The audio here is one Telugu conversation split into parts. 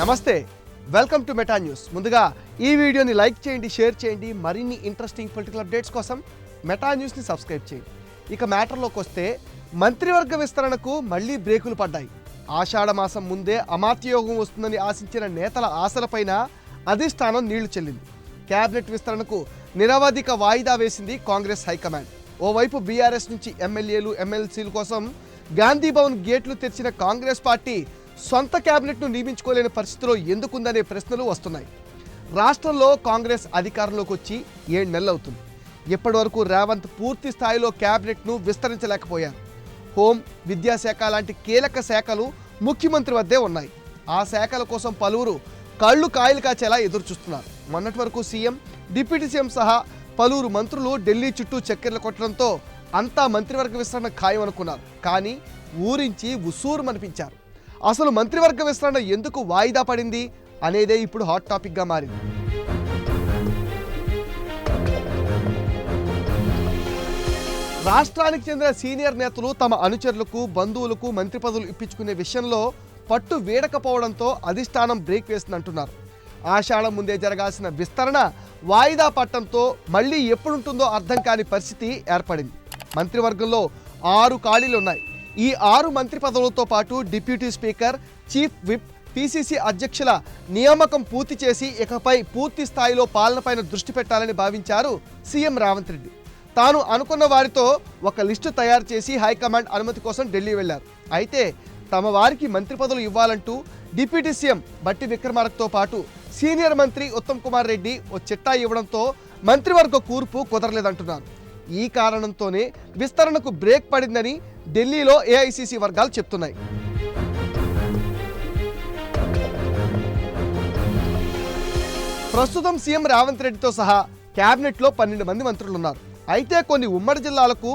నమస్తే వెల్కమ్ టు మెటా న్యూస్ ముందుగా ఈ వీడియోని లైక్ చేయండి షేర్ చేయండి మరిన్ని ఇంట్రెస్టింగ్ పొలిటికల్ అప్డేట్స్ కోసం మెటా న్యూస్ని సబ్స్క్రైబ్ చేయండి. ఇక మ్యాటర్లోకి వస్తే మంత్రివర్గ విస్తరణకు మళ్ళీ బ్రేకులు పడ్డాయి. ఆషాఢ మాసం ముందే అమాత్యయోగం వస్తుందని ఆశించిన నేతల ఆశలపైన అధిష్టానం నీళ్ళు చెల్లింది. కేబినెట్ విస్తరణకు నిరవధిక వాయిదా వేసింది కాంగ్రెస్ హైకమాండ్. ఓవైపు బీఆర్ఎస్ నుంచి ఎమ్మెల్యేలు ఎమ్మెల్సీల కోసం గాంధీ భవన్ గేట్లు తెరిచిన కాంగ్రెస్ పార్టీ సొంత క్యాబినెట్ను నియమించుకోలేని పరిస్థితిలో ఎందుకుందనే ప్రశ్నలు వస్తున్నాయి. రాష్ట్రంలో కాంగ్రెస్ అధికారంలోకి వచ్చి ఏడు నెలలు అవుతుంది ఇప్పటివరకు రేవంత్ పూర్తి స్థాయిలో క్యాబినెట్ను విస్తరించలేకపోయారు. హోం విద్యాశాఖ లాంటి కీలక శాఖలు ముఖ్యమంత్రి వద్దే ఉన్నాయి. ఆ శాఖల కోసం పలువురు కళ్ళు కాయలు కాచేలా ఎదురుచూస్తున్నారు. మొన్నటి వరకు సీఎం డిప్యూటీ సీఎం సహా పలువురు మంత్రులు ఢిల్లీ చుట్టూ చక్కెర్లు కొట్టడంతో అంతా మంత్రివర్గ విస్తరణ ఖాయం అనుకున్నారు కానీ ఊరించి ఉసూరుమనిపించారు. అసలు మంత్రివర్గ విస్తరణ ఎందుకు వాయిదా పడింది అనేదే ఇప్పుడు హాట్ టాపిక్గా మారింది. రాష్ట్రానికి చెందిన సీనియర్ నేతలు తమ అనుచరులకు బంధువులకు మంత్రి పదవులు ఇప్పించుకునే విషయంలో పట్టు వీడకపోవడంతో అధిష్టానం బ్రేక్ వేస్తుందంటున్నారు ఆషాఢం ముందే జరగాల్సిన విస్తరణ వాయిదా పట్టడంతో మళ్ళీ ఎప్పుడుంటుందో అర్థం కాని పరిస్థితి ఏర్పడింది. మంత్రివర్గంలో ఆరు ఖాళీలు ఉన్నాయి. ఈ ఆరు మంత్రి పదవులతో పాటు deputy speaker chief whip PCC అధ్యక్షుల నియామకం పూర్తి చేసి ఇకపై పూర్తి స్థాయిలో పాలనపైన దృష్టి పెట్టాలని భావించారు సీఎం రేవంత్ రెడ్డి. తాను అనుకున్న వారితో ఒక లిస్టు తయారు చేసి హైకమాండ్ అనుమతి కోసం ఢిల్లీ వెళ్ళారు అయితే తమ వారికి మంత్రి పదవులు ఇవ్వాలంటూ డిప్యూటీ సీఎం బట్టి విక్రమార్కతో పాటు సీనియర్ మంత్రి ఉత్తమ్ కుమార్ రెడ్డి ఓ చిట్టా ఇవ్వడంతో మంత్రివర్గ కూర్పు కుదరలేదంటున్నారు. ఈ కారణంతోనే విస్తరణకు బ్రేక్ పడిందని ఢిల్లీలో ఏఐసిసి వర్గాలు చెప్తున్నాయి. ప్రస్తుతం సీఎం రేవంత్ రెడ్డితో సహా క్యాబినెట్లో పన్నెండు మంది మంత్రులు ఉన్నారు అయితే కొన్ని ఉమ్మడి జిల్లాలకు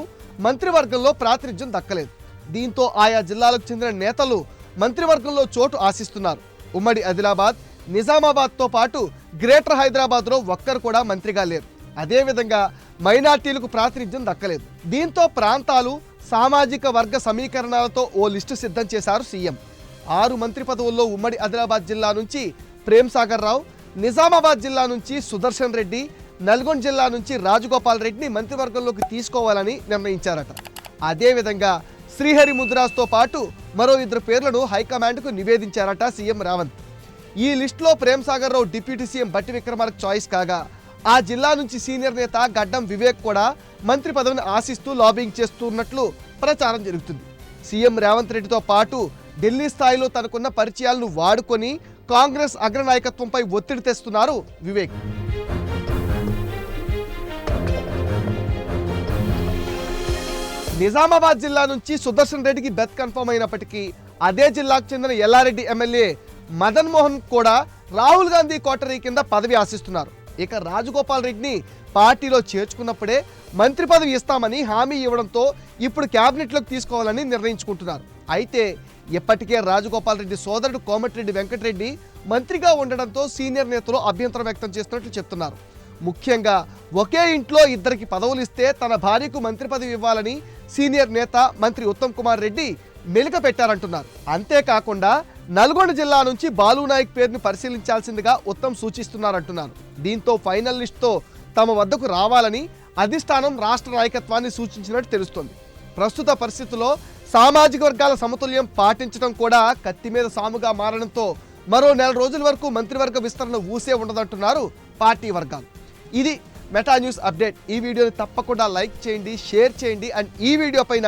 మంత్రివర్గంలో ప్రాతినిధ్యం దక్కలేదు. దీంతో ఆయా జిల్లాలకు చెందిన నేతలు మంత్రివర్గంలో చోటు ఆశిస్తున్నారు. ఉమ్మడి ఆదిలాబాద్ నిజామాబాద్తో పాటు గ్రేటర్ హైదరాబాద్లో ఒక్కరు కూడా మంత్రిగా లేరు. అదేవిధంగా మైనార్టీలకు ప్రాతినిధ్యం దక్కలేదు. దీంతో ప్రాంతాలు సామాజిక వర్గ సమీకరణాలతో ఓ లిస్టు సిద్ధం చేశారు సీఎం. ఆరు మంత్రి పదవుల్లో ఉమ్మడి ఆదిలాబాద్ జిల్లా నుంచి ప్రేమ్సాగర్ రావు నిజామాబాద్ జిల్లా నుంచి సుదర్శన్ రెడ్డి నల్గొండ జిల్లా నుంచి రాజగోపాల్ రెడ్డిని మంత్రివర్గంలోకి తీసుకోవాలని నిర్ణయించారట. అదేవిధంగా శ్రీహరి ముద్రాస్తో పాటు మరో ఇద్దరు పేర్లను హైకమాండ్కు నివేదించారట సీఎం రావంత్ ఈ లిస్టులో ప్రేమ్సాగర్ రావు డిప్యూటీ సీఎం బట్టి విక్రమార్క చాయిస్ కాగా ఆ జిల్లా నుంచి సీనియర్ నేత గడ్డం వివేక్ కూడా మంత్రి పదవిని ఆశిస్తూ లాబింగ్ చేస్తున్నట్లు ప్రచారం జరుగుతుంది. సీఎం రేవంత్ రెడ్డితో పాటు ఢిల్లీ స్థాయిలో తనకున్న పరిచయాలను వాడుకొని కాంగ్రెస్ అగ్రనాయకత్వంపై ఒత్తిడి తెస్తున్నారు వివేక్. నిజామాబాద్ జిల్లా నుంచి సుదర్శన్ రెడ్డికి బెత్ కన్ఫర్మ్ అయినప్పటికీ అదే జిల్లాకు చెందిన ఎల్లారెడ్డి ఎమ్మెల్యే మదన్ మోహన్ కూడా రాహుల్ గాంధీ కోటరీ కింద పదవి ఆశిస్తున్నారు. ఇక రాజగోపాల్ రెడ్డిని పార్టీలో చేర్చుకున్నప్పుడే మంత్రి పదవి ఇస్తామని హామీ ఇవ్వడంతో ఇప్పుడు క్యాబినెట్లోకి తీసుకోవాలని నిర్ణయించుకుంటున్నారు. అయితే ఇప్పటికే రాజగోపాల్ రెడ్డి సోదరుడు కోమటిరెడ్డి వెంకటరెడ్డి మంత్రిగా ఉండడంతో సీనియర్ నేతలు అభ్యంతరం వ్యక్తం చేస్తున్నట్లు చెప్తున్నారు. ముఖ్యంగా ఒకే ఇంట్లో ఇద్దరికి పదవులు ఇస్తే తన భార్యకు మంత్రి పదవి ఇవ్వాలని సీనియర్ నేత మంత్రి ఉత్తమ్ కుమార్ రెడ్డి మెలిక పెట్టారంటున్నారు. అంతేకాకుండా నల్గొండ జిల్లా నుంచి బాలు నాయక్ పేరును పరిశీలించాల్సిందిగా ఉత్తమ్ సూచిస్తున్నారంటున్నారు. దీంతో ఫైనల్ లిస్ట్తో తమ వద్దకు రావాలని అధిష్టానం రాష్ట్ర నాయకత్వాన్ని సూచించినట్టు తెలుస్తోంది. ప్రస్తుత పరిస్థితుల్లో సామాజిక వర్గాల సమతుల్యం పాటించడం కూడా కత్తి మీద సాముగా మారడంతో మరో నెల రోజుల వరకు మంత్రివర్గ విస్తరణ ఊసే ఉండదంటున్నారు పార్టీ వర్గాలు. ఇది మెటా న్యూస్ అప్డేట్. ఈ వీడియోని తప్పకుండా లైక్ చేయండి షేర్ చేయండి అండ్ ఈ వీడియో పైన